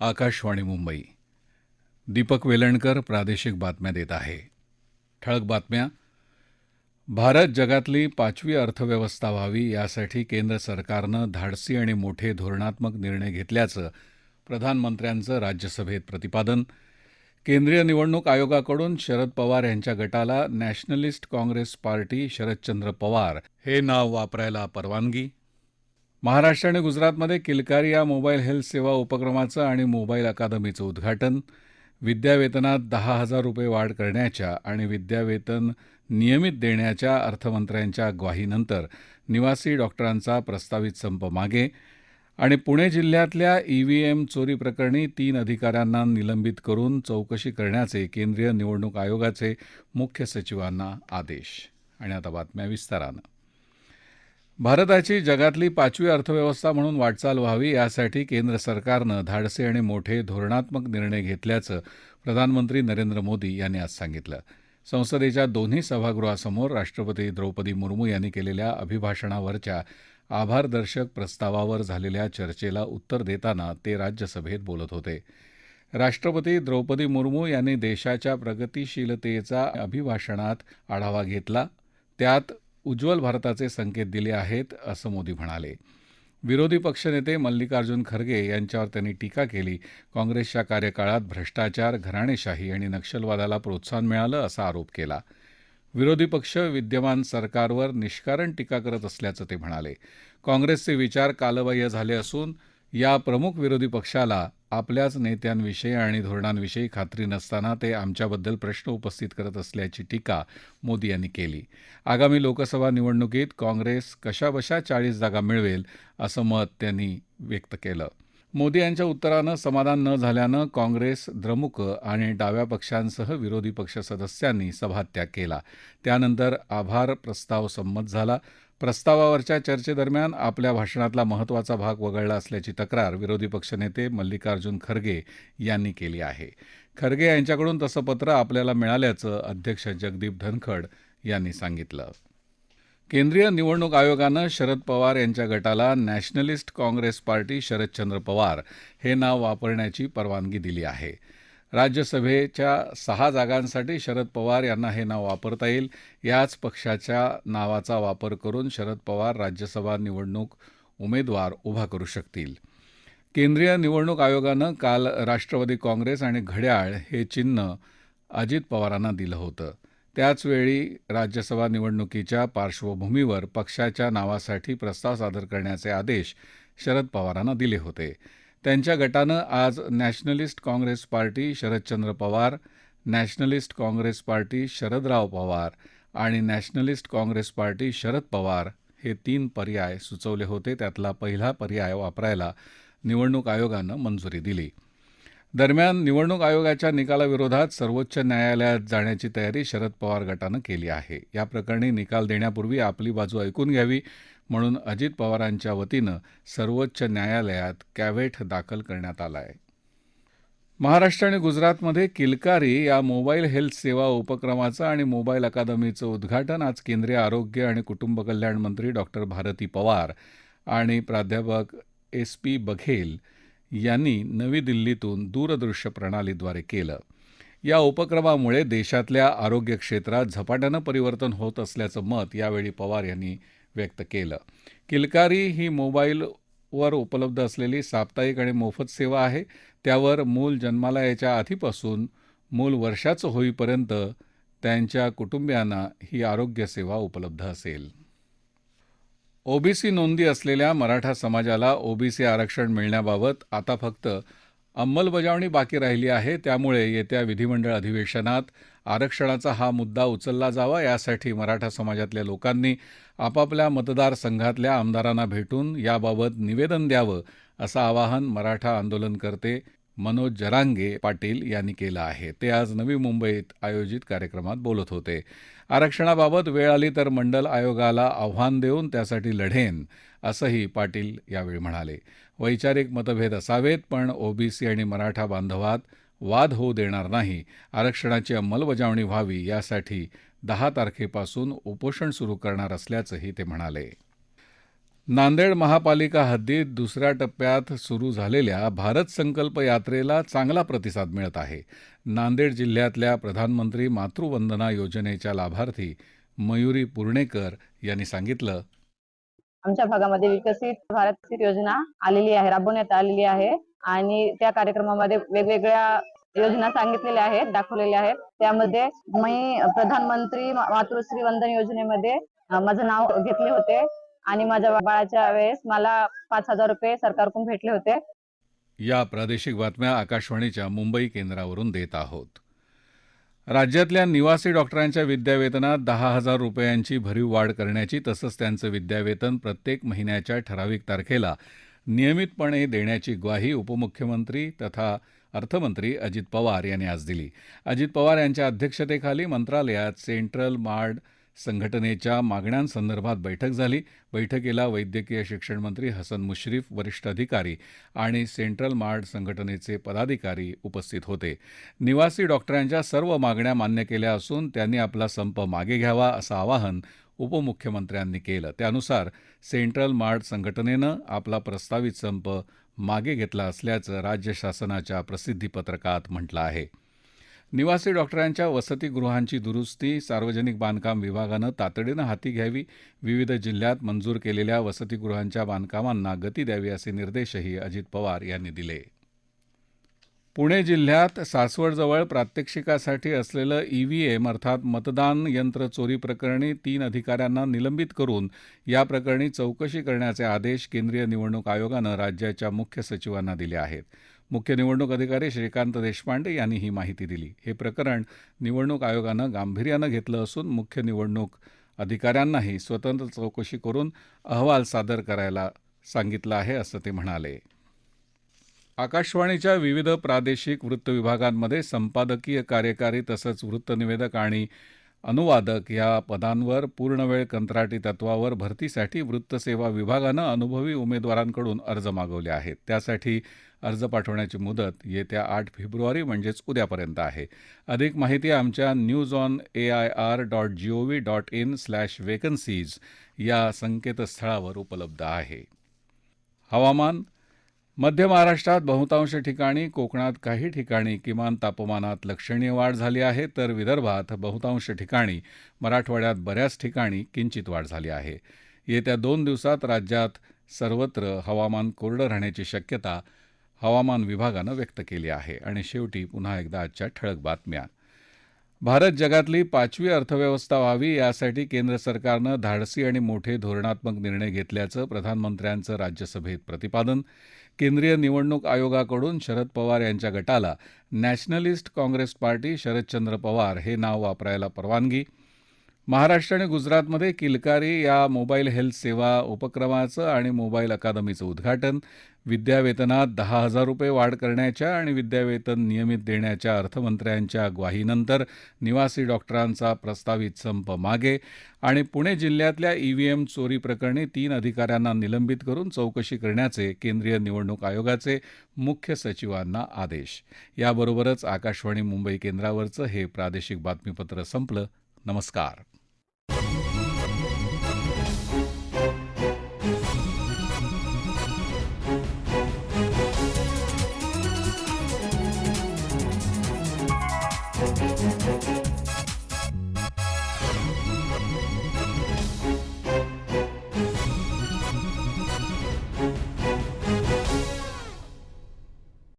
आकाशवाणी मुंबई. दीपक वेलणकर प्रादेशिक बातम्या देत आहे. ठळक बातम्या. भारत जगातली पाचवी अर्थव्यवस्था व्हावी यासाठी केंद्र सरकारनं धाडसी आणि मोठे धोरणात्मक निर्णय घेतल्याचं प्रधानमंत्र्यांचं राज्यसभेत प्रतिपादन. केंद्रीय निवडणूक आयोगाकडून शरद पवार यांच्या गटाला Nationalist Congress Party Sharadchandra Pawar हे नाव वापरायला परवानगी. महाराष्ट्र आणि गुजरातमध्ये किलकारी या मोबाईल हेल्थ सेवा उपक्रमाचं आणि मोबाईल अकादमीचं उद्घाटन विद्यावेतनात दहा हजार रुपये वाढ करण्याच्या आणि विद्यावेतन नियमित देण्याच्या अर्थमंत्र्यांच्या ग्वाहीनंतर निवासी डॉक्टरांचा प्रस्तावित संप मागे आणि पुणे जिल्ह्यातल्या ईव्हीएम चोरी प्रकरणी तीन अधिकाऱ्यांना निलंबित करून चौकशी करण्याचे केंद्रीय निवडणूक आयोगाचे मुख्य सचिवांना आदेश. आणि आता बातम्या विस्तारानं. भारताची जगातली पाचवी अर्थव्यवस्था म्हणून वाटचाल व्हावी यासाठी केंद्र सरकारनं धाडसे आणि मोठे धोरणात्मक निर्णय घेतल्याचं प्रधानमंत्री नरेंद्र मोदी यांनी आज सांगितलं. संसदेच्या दोन्ही सभागृहासमोर राष्ट्रपती द्रौपदी मुर्मू यांनी केलेल्या अभिभाषणावरच्या आभारदर्शक प्रस्तावावर झालेल्या चर्चेला उत्तर देताना ते राज्यसभेत बोलत होते. राष्ट्रपती द्रौपदी मुर्मू यांनी देशाच्या प्रगतिशीलतेचा अभिभाषणात आढावा घेतला. त्यात उज्ज्वल भारताचे संकेत दिले आहेत असं मोदी म्हणाले. विरोधी पक्षनेते मल्लिकार्जुन खरगे यांच्यावर त्यांनी टीका केली. काँग्रेसच्या कार्यकाळात भ्रष्टाचार घराणेशाही आणि नक्षलवादाला प्रोत्साहन मिळालं असा आरोप केला. विरोधी पक्ष विद्यमान सरकारवर निष्कारण टीका करत असल्याचं ते म्हणाले. काँग्रेसचे विचार कालबाह्य झाले असून या प्रमुख विरोधी पक्षाला आपल्याच नेत्यांविषयी आणि धोरणांविषयी खात्री नसताना ते आमच्याबद्दल प्रश्न उपस्थित करत असल्याची टीका मोदी यांनी केली. आगामी लोकसभा निवडणुकीत काँग्रेस कशाबशा चाळीस जागा मिळवेल असं मत त्यांनी व्यक्त केलं. मोदी यांच्या उत्तरानं समाधान न झाल्यानं काँग्रेस द्रमुक आणि डाव्या पक्षांसह विरोधी पक्ष सदस्यांनी सभात्याग केला. त्यानंतर आभार प्रस्ताव संमत झाला. प्रस्तावावरच्या चर्चेदरम्यान आपल्या भाषणातला महत्त्वाचा भाग वगळला असल्याची तक्रार विरोधी पक्षनेते मल्लिकार्जुन खरगे यांनी केली आहे. खरगे यांच्याकडून तसं पत्र आपल्याला मिळाल्याचं अध्यक्ष जगदीप धनखड यांनी सांगितलं. केंद्रीय निवडणूक आयोगानं शरद पवार यांच्या गटाला Nationalist Congress Party Sharadchandra Pawar हे नाव वापरण्याची परवानगी दिली आहे. राज्यसभेच्या सहा जागांसाठी शरद पवार यांना हे नाव वापरता येईल. याच पक्षाच्या नावाचा वापर करून शरद पवार राज्यसभा निवडणूक उमेदवार उभा करू शकतील. केंद्रीय निवडणूक आयोगानं काल राष्ट्रवादी काँग्रेस आणि घड्याळ हे चिन्ह अजित पवारांना दिलं होतं. त्याचवेळी राज्यसभा निवडणुकीच्या पार्श्वभूमीवर पक्षाच्या नावासाठी प्रस्ताव सादर करण्याचे आदेश शरद पवारांना दिले होते. त्यांच्या गटानं आज Nationalist Congress Party Sharadchandra Pawar Nationalist Congress Party Sharadrao Pawar आणि Nationalist Congress Party Sharad Pawar हे तीन पर्याय सुचवले होते. त्यातला पहिला पर्याय वापरायला निवडणूक आयोगानं मंजुरी दिली. दरम्यान निवडणूक आयोगाच्या निकालाविरोधात सर्वोच्च न्यायालयात जाण्याची तयारी शरद पवार गटानं केली आहे. या प्रकरणी निकाल देण्यापूर्वी आपली बाजू ऐकून घ्यावी म्हणून अजित पवारांच्या वतीनं सर्वोच्च न्यायालयात कॅव्हेट दाखल करण्यात आला आहे महाराष्ट्र आणि गुजरातमध्ये किलकारी या मोबाईल हेल्थ सेवा उपक्रमाचं आणि मोबाईल अकादमीचं उद्घाटन आज केंद्रीय आरोग्य आणि कुटुंब कल्याण मंत्री डॉक्टर भारती पवार आणि प्राध्यापक एस पी बघेल यांनी नवी दिल्लीतून दूरदृश्य प्रणालीद्वारे केलं. या उपक्रमामुळे देशातल्या आरोग्य क्षेत्रात झपाट्यानं परिवर्तन होत असल्याचं मत यावेळी पवार यांनी व्यक्त केलं. किलकारी ही मोबाईलवर उपलब्ध असलेली साप्ताहिक आणि मोफत सेवा आहे. त्यावर मूल जन्माला याच्या आधीपासून मूल वर्षाचं होईपर्यंत त्यांच्या कुटुंबियांना ही आरोग्य सेवा उपलब्ध असेल. ओबीसी नोंदी असलेल्या मराठा समाजाला ओबीसी आरक्षण मिळण्याबाबत आता फक्त अंमलबजावणी बाकी राहिली आहे. त्यामुळे येत्या विधिमंडळ अधिवेशनात आरक्षणाचा हा मुद्दा उचलला जावा यासाठी मराठा समाजातल्या लोकांनी आपापल्या मतदारसंघातल्या आमदारांना भेटून याबाबत निवेदन द्यावं असं आवाहन मराठा आंदोलनकर्ते मनोज जरांगे पाटील यांनी केलं आहे. ते आज नवी मुंबईत आयोजित कार्यक्रमात बोलत होते. आरक्षणाबाबत वेळ आली तर मंडल आयोगाला आव्हान देऊन त्यासाठी लढेन असंही पाटील यावेळी म्हणाले. वैचारिक मतभेद असावेत पण ओबीसी आणि मराठा बांधवात वाद होऊ देणार नाही. आरक्षणाची अंमलबजावणी व्हावी यासाठी दहा तारखेपासून उपोषण सुरू करणार असल्याचंही ते म्हणाले. नांदेड महापालिका हद्दीत दुसऱ्या टप्प्यात सुरू झालेल्या भारत संकल्प यात्रेला चांगला प्रतिसाद मिळत आहे. नांदेड जिल्ह्यातल्या प्रधानमंत्री मातृवंदना योजनेच्या लाभार्थी मयुरी पुर्णेकर यांनी सांगितलं. आमच्या भागामध्ये विकसित भारत योजना आलेली आहे राबवण्यात आलेली आहे आणि त्या कार्यक्रमामध्ये वेगवेगळ्या योजना सांगितलेल्या आहेत दाखवलेल्या आहेत. त्यामध्ये मी प्रधानमंत्री मातृश्री वंदन योजनेमध्ये माझं नाव घेतले होते. आणि माझ्या बाळाच्या वेळेस मला पाच हजार रुपये सरकारकडून भेटले होते. या प्रादेशिक बातम्या आकाशवाणीच्या मुंबई केंद्रावरून देत आहोत. राज्यातल्या निवासी डॉक्टरांच्या विद्यावेतनात दहा हजार रुपयांची भरीव वाढ करण्याची तसंच त्यांचं विद्यावेतन प्रत्येक महिन्याच्या ठराविक तारखेला नियमितपणे देण्याची ग्वाही उपमुख्यमंत्री तथा अर्थमंत्री अजित पवार यांनी आज दिली. अजित पवार यांच्या अध्यक्षतेखाली मंत्रालयात सेंट्रल मार्ड संघटनेच्या मागण्यांसंदर्भात बैठक झाली. बैठकीला वैद्यकीय शिक्षण मंत्री हसन मुश्रीफ वरिष्ठ अधिकारी आणि सेंट्रल मार्ड संघटनेचे पदाधिकारी उपस्थित होते. निवासी डॉक्टरांच्या सर्व मागण्या मान्य केल्या असून त्यांनी आपला संप मागे घ्यावा असं आवाहन उपमुख्यमंत्र्यांनी केलं. त्यानुसार सेंट्रल मार्ड संघटनेनं आपला प्रस्तावित संप मागे घेतला असल्याचं राज्य शासनाच्या प्रसिद्धीपत्रकात म्हटलं आहे. निवासी डॉक्टरांच्या वसतिगृहांची दुरुस्ती सार्वजनिक बांधकाम विभागानं तातडीनं हाती घ्यावी. विविध जिल्ह्यात मंजूर केलेल्या वसतिगृहांच्या बांधकामांना गती द्यावी असे निर्देशही अजित पवार यांनी दिले. पुणे जिल्ह्यात सासवडजवळ प्रात्यक्षिकासाठी असलेलं ईव्हीएम अर्थात मतदान यंत्र चोरी प्रकरणी तीन अधिकाऱ्यांना निलंबित करून या प्रकरणी चौकशी करण्याचे आदेश केंद्रीय निवडणूक आयोगानं राज्याच्या मुख्य सचिवांना दिले आहेत. मुख्य निवडणूक अधिकारी श्रीकांत देशपांडे यांनी ही माहिती दिली. हे प्रकरण निवडणूक आयोगानं गांभीर्यानं घेतलं असून मुख्य निवडणूक अधिकाऱ्यांनाही स्वतंत्र चौकशी करून अहवाल सादर करायला सांगितलं आहे असं ते म्हणाले. आकाशवाणीच्या विविध प्रादेशिक वृत्तविभागांमध्ये संपादकीय कार्यकारी तसंच वृत्तनिवेदक आणि अनुवादक या पदांवर पूर्णवेळ कंत्राटी तत्वावर भरतीसाठी वृत्तसेवा विभागानं अनुभवी उमेदवारांकडून अर्ज मागवले आहेत. त्यासाठी अर्ज पाठवण्याची मुदत येत्या आठ फेब्रुवारी म्हणजेच उद्यापर्यंत आहे. अधिक माहिती आमच्या news on A I R dot G O V dot in slash vacancies या संकेतस्थळावर उपलब्ध आहे. हवामान मध्य महाराष्ट्रात बहुतांश ठिकाणी कोकणात काही ठिकाणी किमान तापमानात लक्षणीय वाढ झाली आहे तर विदर्भात बहुतांश ठिकाणी मराठवाड्यात बऱ्याच ठिकाणी किंचित वाढ झाली आहे. येत्या दोन दिवसात राज्यात सर्वत्र हवामान कोरडं राहण्याची शक्यता हवामान विभागानं व्यक्त केली आहे. आणि शेवटी पुन्हा एकदा आजच्या ठळक बातम्या. भारत जगातली पाचवी अर्थव्यवस्था व्हावी यासाठी केंद्र सरकारनं धाडसी आणि मोठे धोरणात्मक निर्णय घेतल्याचं प्रधानमंत्र्यांचं राज्यसभेत प्रतिपादन केंद्रीय निवडणूक आयोगाकडून शरद पवार यांच्या गटाला Nationalist Congress Party Sharadchandra Pawar हे नाव वापरायला परवानगी महाराष्ट्र आणि गुजरातमध्ये किलकारी या मोबाईल हेल्थ सेवा उपक्रमाचं आणि मोबाईल अकादमीचं उद्घाटन विद्यावेतनात दहा हजार रुपये वाढ करण्याच्या आणि विद्यावेतन नियमित देण्याच्या अर्थमंत्र्यांच्या ग्वाहीनंतर निवासी डॉक्टरांचा प्रस्तावित संप मागे आणि पुणे जिल्ह्यातल्या ईव्हीएम चोरी प्रकरणी तीन अधिकाऱ्यांना निलंबित करून चौकशी करण्याचे केंद्रीय निवडणूक आयोगाचे मुख्य सचिवांना आदेश. याबरोबरच आकाशवाणी मुंबई केंद्रावरचं हे प्रादेशिक बातमीपत्र संपलं. नमस्कार.